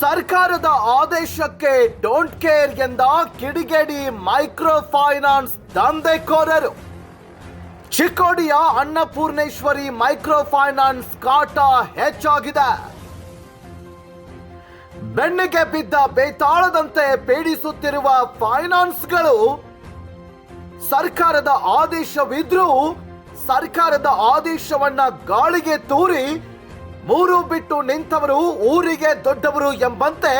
ಸರ್ಕಾರದ ಆದೇಶಕ್ಕೆ don't care ಎಂದ ಕಿಡಿಗೇಡಿ ಮೈಕ್ರೋ ಫೈನಾನ್ಸ್ ದಂಧೆಕೋರರು. ಚಿಕ್ಕೋಡಿಯ ಅನ್ನಪೂರ್ಣೇಶ್ವರಿ ಮೈಕ್ರೋ ಫೈನಾನ್ಸ್ ಕಾಟ ಹೆಚ್ಚಾಗಿದೆ. ಬೆಣ್ಣೆಗೆ ಬಿದ್ದ ಬೇತಾಳದಂತೆ ಪೀಡಿಸುತ್ತಿರುವ ಫೈನಾನ್ಸ್ಗಳು ಸರ್ಕಾರದ ಆದೇಶವಿದ್ರೂ ಸರ್ಕಾರದ ಆದೇಶವನ್ನ ಗಾಳಿಗೆ ತೂರಿ ಮೂರು ಬಿಟ್ಟು ನಿಂತವರು ಊರಿಗೆ ದೊಡ್ಡವರು ಎಂಬಂತೆ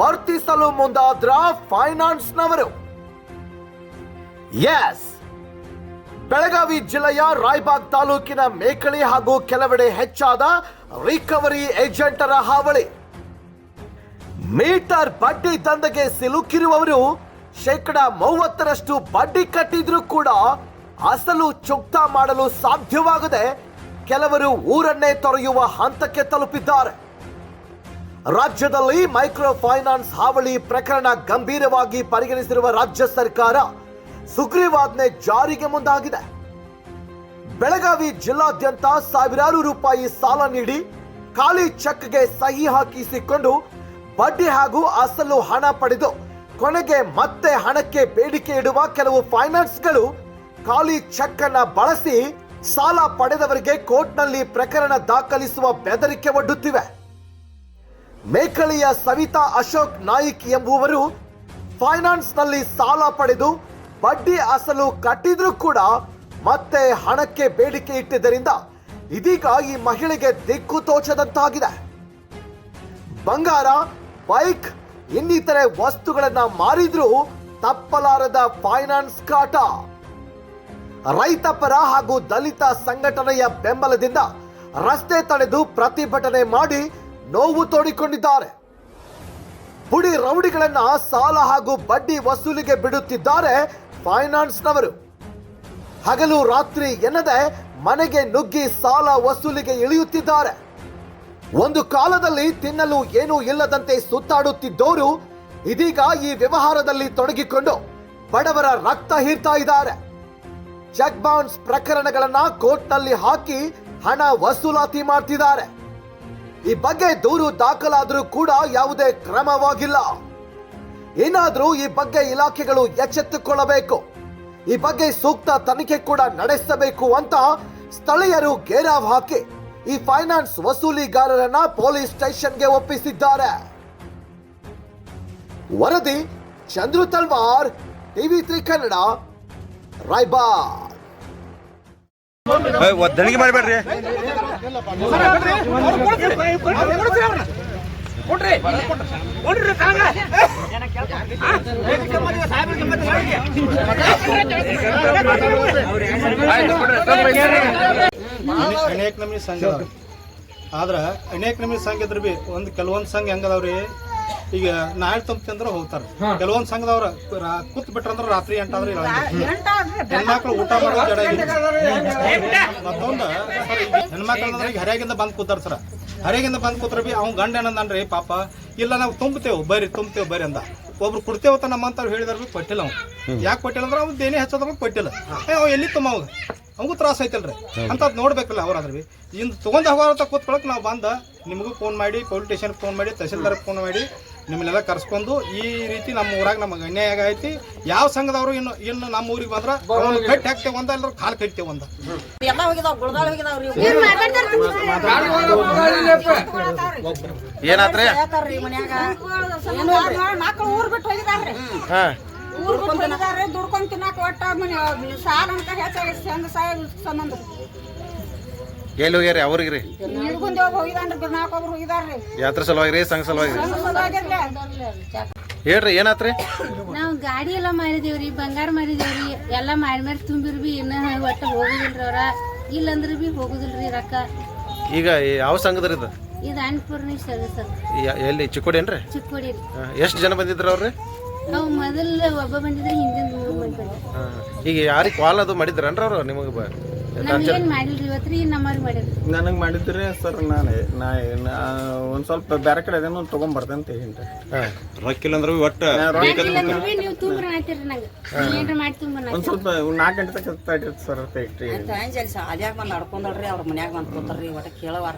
ವರ್ತಿಸಲು ಮುಂದಾದ್ರ ಫೈನಾನ್ಸ್ನವರು. ಎಸ್ ಬೆಳಗಾವಿ ಜಿಲ್ಲೆಯ ರಾಯಬಾಗ್ ತಾಲೂಕಿನ ಮೇಕಳಿ ಹಾಗೂ ಕೆಲವೆಡೆ ಹೆಚ್ಚಾದ ರಿಕವರಿ ಏಜೆಂಟರ ಹಾವಳಿ. ಮೀಟರ್ ಬಡ್ಡಿ ದಂಧೆಗೆ ಸಿಲುಕಿರುವವರು ಶೇಕಡ ಮೂವತ್ತರಷ್ಟು ಬಡ್ಡಿ ಕಟ್ಟಿದ್ರೂ ಕೂಡ ಅಸಲು ಚುಕ್ತಾ ಮಾಡಲು ಸಾಧ್ಯವಾಗದೆ ಕೆಲವರು ಊರನ್ನೇ ತೊರೆಯುವ ಹಂತಕ್ಕೆ ತಲುಪಿದ್ದಾರೆ. ರಾಜ್ಯದಲ್ಲಿ ಮೈಕ್ರೋ ಫೈನಾನ್ಸ್ ಹಾವಳಿ ಪ್ರಕರಣ ಗಂಭೀರವಾಗಿ ಪರಿಗಣಿಸಿರುವ ರಾಜ್ಯ ಸರ್ಕಾರ ಸುಗ್ರೀವಾಜ್ಞೆ ಜಾರಿಗೆ ಮುಂದಾಗಿದೆ. ಬೆಳಗಾವಿ ಜಿಲ್ಲಾದ್ಯಂತ ಸಾವಿರಾರು ರೂಪಾಯಿ ಸಾಲ ನೀಡಿ ಖಾಲಿ ಚೆಕ್ಗೆ ಸಹಿ ಹಾಕಿಸಿಕೊಂಡು ಬಡ್ಡಿ ಹಾಗೂ ಅಸಲು ಹಣ ಪಡೆದು ಕೊನೆಗೆ ಮತ್ತೆ ಹಣಕ್ಕೆ ಬೇಡಿಕೆ ಇಡುವ ಕೆಲವು ಫೈನಾನ್ಸ್ಗಳು ಖಾಲಿ ಚೆಕ್ ಅನ್ನ ಬಳಸಿ ಸಾಲ ಪಡೆದವರಿಗೆ ಕೋರ್ಟ್ನಲ್ಲಿ ಪ್ರಕರಣ ದಾಖಲಿಸುವ ಬೆದರಿಕೆ ಒಡ್ಡುತ್ತಿವೆ. ಮೇಕಳಿಯ ಸವಿತಾ ಅಶೋಕ್ ನಾಯಿಕ್ ಎಂಬುವರು ಫೈನಾನ್ಸ್ನಲ್ಲಿ ಸಾಲ ಪಡೆದು ಬಡ್ಡಿ ಅಸಲು ಕಟ್ಟಿದ್ರೂ ಕೂಡ ಮತ್ತೆ ಹಣಕ್ಕೆ ಬೇಡಿಕೆ ಇಟ್ಟಿದ್ದರಿಂದ ಇದೀಗ ಈ ಮಹಿಳೆಗೆ ದಿಕ್ಕು ತೋಚದಂತಾಗಿದೆ. ಬಂಗಾರ, ಬೈಕ್, ಇನ್ನಿತರೆ ವಸ್ತುಗಳನ್ನ ಮಾರಿದ್ರೂ ತಪ್ಪಲಾರದ ಫೈನಾನ್ಸ್ ಕಾಟ. ರೈತ ಪರ ಹಾಗೂ ದಲಿತ ಸಂಘಟನೆಯ ಬೆಂಬಲದಿಂದ ರಸ್ತೆ ತಡೆದು ಪ್ರತಿಭಟನೆ ಮಾಡಿ ನೋವು ತೋಡಿಕೊಂಡಿದ್ದಾರೆ. ಪುಡಿ ರೌಡಿಗಳನ್ನ ಸಾಲ ಹಾಗೂ ಬಡ್ಡಿ ವಸೂಲಿಗೆ ಬಿಡುತ್ತಿದ್ದಾರೆ ಫೈನಾನ್ಸ್ನವರು. ಹಗಲು ರಾತ್ರಿ ಎನ್ನದೆ ಮನೆಗೆ ನುಗ್ಗಿ ಸಾಲ ವಸೂಲಿಗೆ ಇಳಿಯುತ್ತಿದ್ದಾರೆ. ಒಂದು ಕಾಲದಲ್ಲಿ ತಿನ್ನಲು ಏನೂ ಇಲ್ಲದಂತೆ ಸುತ್ತಾಡುತ್ತಿದ್ದವರು ಇದೀಗ ಈ ವ್ಯವಹಾರದಲ್ಲಿ ತೊಡಗಿಕೊಂಡು ಬಡವರ ರಕ್ತ ಹೀರ್ತಾ ಇದ್ದಾರೆ. ಚೆಕ್ ಬೌನ್ಸ್ ಪ್ರಕರಣಗಳನ್ನ ಕೋರ್ಟ್ನಲ್ಲಿ ಹಾಕಿ ಹಣ ವಸೂಲಾತಿ ಮಾಡ್ತಿದ್ದಾರೆ. ಈ ಬಗ್ಗೆ ದೂರು ದಾಖಲಾದರೂ ಕೂಡ ಯಾವುದೇ ಕ್ರಮವಾಗಿಲ್ಲ. ಏನಾದರೂ ಈ ಬಗ್ಗೆ ಇಲಾಖೆಗಳು ಎಚ್ಚೆತ್ತುಕೊಳ್ಳಬೇಕು. ಈ ಬಗ್ಗೆ ಸೂಕ್ತ ತನಿಖೆ ಕೂಡ ನಡೆಸಬೇಕು ಅಂತ ಸ್ಥಳೀಯರು ಘೇರಾವ್ ಹಾಕಿ ಈ ಫೈನಾನ್ಸ್ ವಸೂಲಿಗಾರರನ್ನ ಪೊಲೀಸ್ ಸ್ಟೇಷನ್ಗೆ ಒಪ್ಪಿಸಿದ್ದಾರೆ. ವರದಿ ಚಂದ್ರು ತಲ್ವಾರ್, ಟಿವಿ ತ್ರೀ ಕನ್ನಡ, ರಾಯ್ಬಾಗ್. ಒದ್ದಣಿಗೆ ಮಾಡಬೇಡ್ರಿ. ಅನೆ- ಅನೇಕ ನಮೂನಿ ಸಂಘ ಆದ್ರ ಅನೇಕ ನಮೂನಿ ಸಂಘ ಇದ್ರ ಬಿ ಒಂದ್ ಕೆಲವೊಂದ್ ಸಂಘ ಹೆಂಗದವ್ರಿ ಈಗ ನಾಳೆ ತುಂಬತಿ ಅಂದ್ರೆ ಹೋಗ್ತಾರ ಕೆಲವೊಂದ್ ಸಂಘದವ್ರ ಕುತ್ ಕೂತ್ ಬಿಟ್ರಂದ್ರ ರಾತ್ರಿ ಎಂಟಾದ್ರೆ ಹೆಣ್ಮಕ್ಳು ಊಟ ಮಾಡೋದು ಜಡ. ಮತ್ತೊಂದ ಈಗ ಹೆಣ್ಮಕ್ಳು ಅಂದ್ರೆ ಈಗ ಹರ್ಯಾಗಿಂದ ಬಂದ್ ಕೂತಾರ ಸರ್ ಹರಿಯಾಗಿಂದ ಬಂದ್ ಕೂತ್ರ ಬಿ ಅವ್ನ ಗಂಡ ಏನಂದ್ರಿ ಪಾಪ ಇಲ್ಲ ನಾವು ತುಂಬತೇವ್ ಬರ್ರಿ ತುಂಬತೇವ್ ಬರ್ರಿ ಅಂದ ಒಬ್ರು ಕೊಡ್ತೇವತ್ತ ನಮ್ಮಂತವ್ರು ಹೇಳಿದಾರ ಬಿ ಕೊಟ್ಟಿಲ್ಲ ಅವ್ನು ಯಾಕೆ ಕೊಟ್ಟಿಲ್ಲ ಅಂದ್ರೆ ಅವ್ನು ದೇನೆ ಹಚ್ಚೋದ್ರ ಕೊಟ್ಟಿಲ್ಲ ಏ ಅವ್ ಎಲ್ಲಿ ತುಂಬ ಅವಾಗ ಅವಂಗೂ ತ್ರಾಸ ಐತಲ್ರಿ ಅಂತ ನೋಡ್ಬೇಕಲ್ಲ ಅವ್ರಾದ್ರ ಬಿ ಇನ್ ತಗೊಂಡ್ ಅಂತ ಕೂತ್ಕೊಳಕ್ ನಾವು ಬಂದ ನಿಮಗೂ ಫೋನ್ ಮಾಡಿ ಪೊಲೀಸ್ ಸ್ಟೇಷನ್ ಫೋನ್ ಮಾಡಿ ತಹಸೀಲ್ದಾರ್ ಫೋನ್ ಮಾಡಿ ನಿಮ್ಮನ್ನೆಲ್ಲ ಕರ್ಸ್ಕೊಂಡು ಈ ರೀತಿ ನಮ್ಮ ಊರಾಗ ನಮಗೆ ಅನ್ಯಾಯ ಆಗೈತಿ. ಯಾವ ಸಂಘದವರು ಇನ್ನು ಇನ್ನು ನಮ್ಮ ಊರಿಗೆ ಬಂದ್ರ ಅವ್ನು ಕಟ್ಟಿ ಹಾಕ್ತೇವೆ ಒಂದ ಎಲ್ಲರೂ ಕಾಲ್ ಕಟ್ತೇವೆ ಒಂದ ಎಲ್ಲ ಹೋಗಿದಾವ್ ಗುಳದಾಳ ಹೋಗಿದಾವ್ರಿ ಏನಾತ್ರಿ? ಮನ್ಯಾಗ. ಮಕ್ಕಳು ಊರ್ ಬಿಟ್ಟು ಹೋಗಿದಾವ್ರಿ ಹಾ. ಊರ್ ಬಿಟ್ಟು ಹೋಗಿದಾರ್ರಿ ದುಡ್ಕೊಂಡ್ ತಿನ್ನಕ್ ಒಟ್ಟ ಮನೆ ಸಾಲ ಅಂತ ಹೆಚ್ಚಾಗಿ ಸಂಘ ಸಾಯ ಸಂಬಂಧ? ಎಲ್ಲಿ ಹೋಗ್ಯಾರಿ ಅವ್ರಿಗೆ ರೀ? ಯಾತ್ರ ಸಲುವಾಗಿ ರೀ ಸಂಘ ಸಲುವಾಗಿ ರೀ? ಹೇಳ್ರಿ ಏನಾತ್ರಿ? ನಾವು ಗಾಡಿ ಎಲ್ಲ ಮಾರಿದೇವ್ರಿ ಬಂಗಾರ ಮಾರಿದೇವ್ರಿ ಎಲ್ಲ ಮಾರಿ ಮಾರಿ ತುಂಬಿರ್ ಬಿ ಇನ್ನ ಒಟ್ಟ ಹೋಗುದಿಲ್ರಿ ಅವ್ರ. ಇಲ್ಲಂದ್ರ ಬಿ ಹೋಗುದಿಲ್ರಿ ರೊಕ್ಕ. ಈಗ ಯಾವ ಸಂಘದ್ರಿ ಇದು? ಇದು ಅನ್ಪೂರ್ಣಿ ಸರ್. ಯ- ಎಲ್ಲಿ? ಚಿಕ್ಕೋಡಿ ಏನ್ರಿ ಚಿಕ್ಕೋಡಿ ಎಷ್ಟು ಜನ ಬಂದಿದ್ರು ಅವ್ರಿ ನಾವು ಮೊದಲ ಒಬ್ಬ ಬಂದಿದ್ರೆ ಹಿಂದಿನ ಮೂರು ಮಂದಿ ಬಂದಿದ್ರು ಈಗ ಯಾರಿಗೆ ಕಾಲ್ ಅದು ಮಾಡಿದ್ರನ್ರಿ ಅವ್ರು ನಿಮಗೆ ನನಗೆ ಮಾಡಿದ್ರೆ ಸರ್ ನಾನು ನಾ ಒಂದ್ ಸ್ವಲ್ಪ ಬೇರೆ ಕಡೆ ಅದೇನೋ ತೊಗೊಂಬರ್ತೇನೆ ಅಂತ ರೊಕ್ಕಿಲ್ಲ ಅಂದ್ರೆ ಒಟ್ಟು ಒಂದು ಸ್ವಲ್ಪ ನಾಲ್ಕು ಗಂಟೆ ತಕ್ಕ ತಡಿರಿ ಸರ್ ಫ್ಯಾಕ್ಟ್ರಿ ನಡ್ಕೊಂಡಲ್ರಿ ಅವ್ರ ಮನ್ಯಾಗ ಬಂದ್ ಕೂತಾರ್ರಿ ಒಟ್ಟ ಕೇಳವಾರ